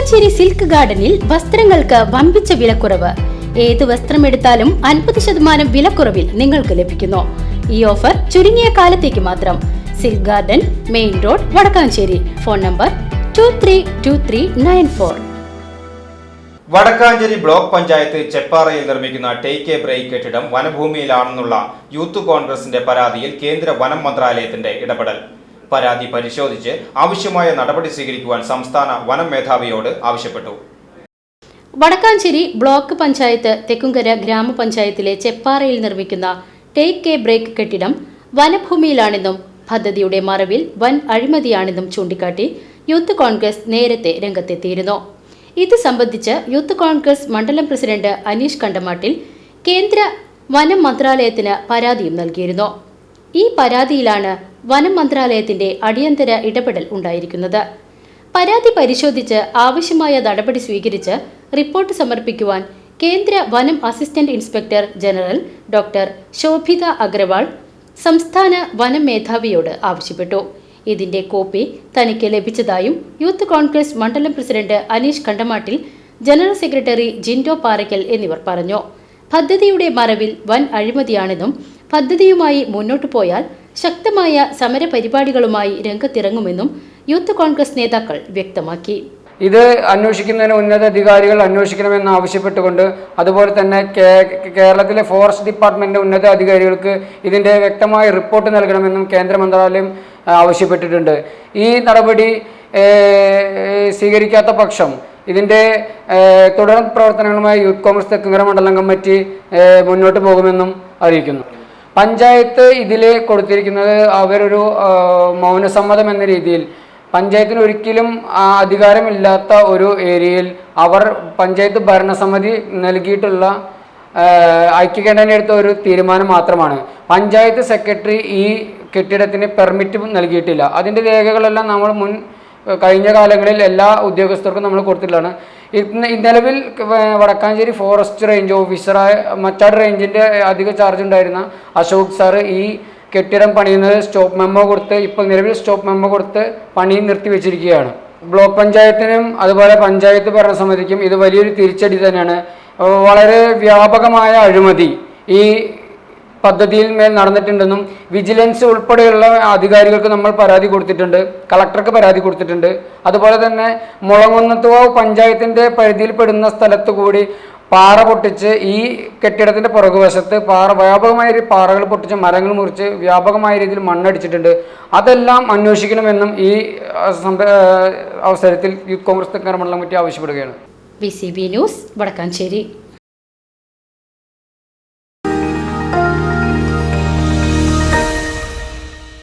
Vadakkanchery silk ഗാർഡനിൽ വസ്ത്രങ്ങൾക്ക് വമ്പിച്ച വിലക്കുറവ്. ഏത് വസ്ത്രം എടുത്താലും അൻപത് ശതമാനം വിലക്കുറവിൽ നിങ്ങൾക്ക് ലഭിക്കുന്നു. ഈ ഓഫർ ചുരുങ്ങിയ കാലത്തേക്ക് മാത്രം. Silk garden main road Vadakkanchery. Phone number two three two three nine four Vadakkanchery block panchayat ചെപ്പാറയിൽ നിർമ്മിക്കുന്ന ടേക്ക് എ ബ്രേക്ക് കെട്ടിടം വനഭൂമിയിലാണെന്നുള്ള യൂത്ത് കോൺഗ്രസിന്റെ പരാതിയിൽ കേന്ദ്ര വനം മന്ത്രാലയത്തിന്റെ ഇടപെടൽ. പരാതി പരിശോധിച്ച് ആവശ്യമായ നടപടി സ്വീകരിക്കുവാൻ സംസ്ഥാന വനം മേധാവിയോട് ആവശ്യപ്പെട്ടു. വടക്കാഞ്ചേരി ബ്ലോക്ക് പഞ്ചായത്ത് തെക്കുംകര ഗ്രാമപഞ്ചായത്തിലെ ചെപ്പാറയിൽ നിർമ്മിക്കുന്ന ടേക്ക് എ ബ്രേക്ക് കെട്ടിടം വനഭൂമിയിലാണെന്നും പദ്ധതിയുടെ മറവിൽ വൻ അഴിമതിയാണെന്നും ചൂണ്ടിക്കാട്ടി യൂത്ത് കോൺഗ്രസ് നേരത്തെ രംഗത്തെത്തിയിരുന്നു. ഇത് സംബന്ധിച്ച് യൂത്ത് കോൺഗ്രസ് മണ്ഡലം പ്രസിഡന്റ് അനീഷ് കണ്ടമാട്ടിൽ കേന്ദ്ര വനം മന്ത്രാലയത്തിന് പരാതിയും നൽകിയിരുന്നു. ഈ പരാതിയിലാണ് വനം മന്ത്രാലയത്തിന്റെ അടിയന്തര ഇടപെടൽ ഉണ്ടായിരിക്കുന്നത്. പരാതി പരിശോധിച്ച് ആവശ്യമായ നടപടി സ്വീകരിച്ച് റിപ്പോർട്ട് സമർപ്പിക്കുവാൻ കേന്ദ്ര വനം assistant inspector general doctor Shobhita Agrawal സംസ്ഥാന വനം മേധാവിയോട് ആവശ്യപ്പെട്ടു. ഇതിന്റെ കോപ്പി തനിക്ക് ലഭിച്ചതായും യൂത്ത് കോൺഗ്രസ് മണ്ഡലം president Aneesh Kandamattil general secretary Jindo Parakkal എന്നിവർ പറഞ്ഞു. പദ്ധതിയുടെ മറവിൽ വൻ അഴിമതിയാണെന്നും പദ്ധതിയുമായി മുന്നോട്ടു പോയാൽ ശക്തമായ സമരപരിപാടികളുമായി രംഗത്തിറങ്ങുമെന്നും യൂത്ത് കോൺഗ്രസ് നേതാക്കൾ വ്യക്തമാക്കി. ഇത് അന്വേഷിക്കുന്നതിന് ഉന്നത അധികാരികൾ അന്വേഷിക്കണമെന്ന് ആവശ്യപ്പെട്ടുകൊണ്ട് അതുപോലെ തന്നെ കേരളത്തിലെ ഫോറസ്റ്റ് ഡിപ്പാർട്ട്മെന്റ് ഉന്നത അധികാരികൾക്ക് ഇതിന്റെ വ്യക്തമായ റിപ്പോർട്ട് നൽകണമെന്നും കേന്ദ്ര മന്ത്രാലയം ആവശ്യപ്പെട്ടിട്ടുണ്ട്. ഈ നടപടി സ്വീകരിക്കാത്ത പക്ഷം ഇതിന്റെ തുടർ പ്രവർത്തനങ്ങളുമായി യൂത്ത് കോൺഗ്രസ് തെക്കുങ്കര മണ്ഡലം കമ്മിറ്റി മുന്നോട്ട് പോകുമെന്നും അറിയിക്കുന്നു. പഞ്ചായത്ത് ഇതിൽ കൊടുത്തിരിക്കുന്നത് അവരൊരു മൗനസമ്മതം എന്ന രീതിയിൽ. പഞ്ചായത്തിന് ഒരിക്കലും അധികാരമില്ലാത്ത ഒരു ഏരിയയിൽ അവർ പഞ്ചായത്ത് ഭരണസമിതി നൽകിയിട്ടുള്ള ഐക്യകണ്ഠന എടുത്ത ഒരു തീരുമാനം മാത്രമാണ്. പഞ്ചായത്ത് സെക്രട്ടറി ഈ കെട്ടിടത്തിന് പെർമിറ്റ് നൽകിയിട്ടില്ല. അതിന്റെ രേഖകളെല്ലാം നമ്മൾ മുൻ കഴിഞ്ഞ കാലങ്ങളിൽ എല്ലാ ഉദ്യോഗസ്ഥർക്കും നമ്മൾ കൊടുത്തിട്ടുള്ളതാണ്. നിലവിൽ വടക്കാഞ്ചേരി ഫോറസ്റ്റ് റേഞ്ച് ഓഫീസറായ മച്ചാട് റേഞ്ചിന്റെ അധിക ചാർജ് ഉണ്ടായിരുന്ന അശോക് സാറ് ഈ കെട്ടിടം പണിയുന്നത് സ്റ്റോപ്പ് മെമ്മോ കൊടുത്ത് ഇപ്പോൾ നിലവിൽ സ്റ്റോപ്പ് മെമ്മോ കൊടുത്ത് പണി നിർത്തിവെച്ചിരിക്കുകയാണ്. ബ്ലോക്ക് പഞ്ചായത്തിനും അതുപോലെ പഞ്ചായത്ത് ഭരണസമിതിക്കും ഇത് വലിയൊരു തിരിച്ചടി തന്നെയാണ്. വളരെ വ്യാപകമായ അഴിമതി ഈ പദ്ധതിയിൽ മേൽ നടന്നിട്ടുണ്ടെന്നും വിജിലൻസ് ഉൾപ്പെടെയുള്ള അധികാരികൾക്ക് നമ്മൾ പരാതി കൊടുത്തിട്ടുണ്ട് കളക്ടർക്ക് പരാതി കൊടുത്തിട്ടുണ്ട്. അതുപോലെ തന്നെ മുളങ്ങുന്നത്തുവ പഞ്ചായത്തിന്റെ പരിധിയിൽപ്പെടുന്ന സ്ഥലത്ത് കൂടി പാറ പൊട്ടിച്ച് ഈ കെട്ടിടത്തിന്റെ പുറകുവശത്ത് പാറ വ്യാപകമായ രീതിയിൽ പാറകൾ പൊട്ടിച്ച് മരങ്ങൾ മുറിച്ച് വ്യാപകമായ രീതിയിൽ മണ്ണടിച്ചിട്ടുണ്ട്. അതെല്ലാം അന്വേഷിക്കണമെന്നും ഈ അവസരത്തിൽ യൂത്ത് കോൺഗ്രസ് തെക്കാർ മണ്ഡലം കമ്മിറ്റി ആവശ്യപ്പെടുകയാണ്. B C B news Vadakkanchery.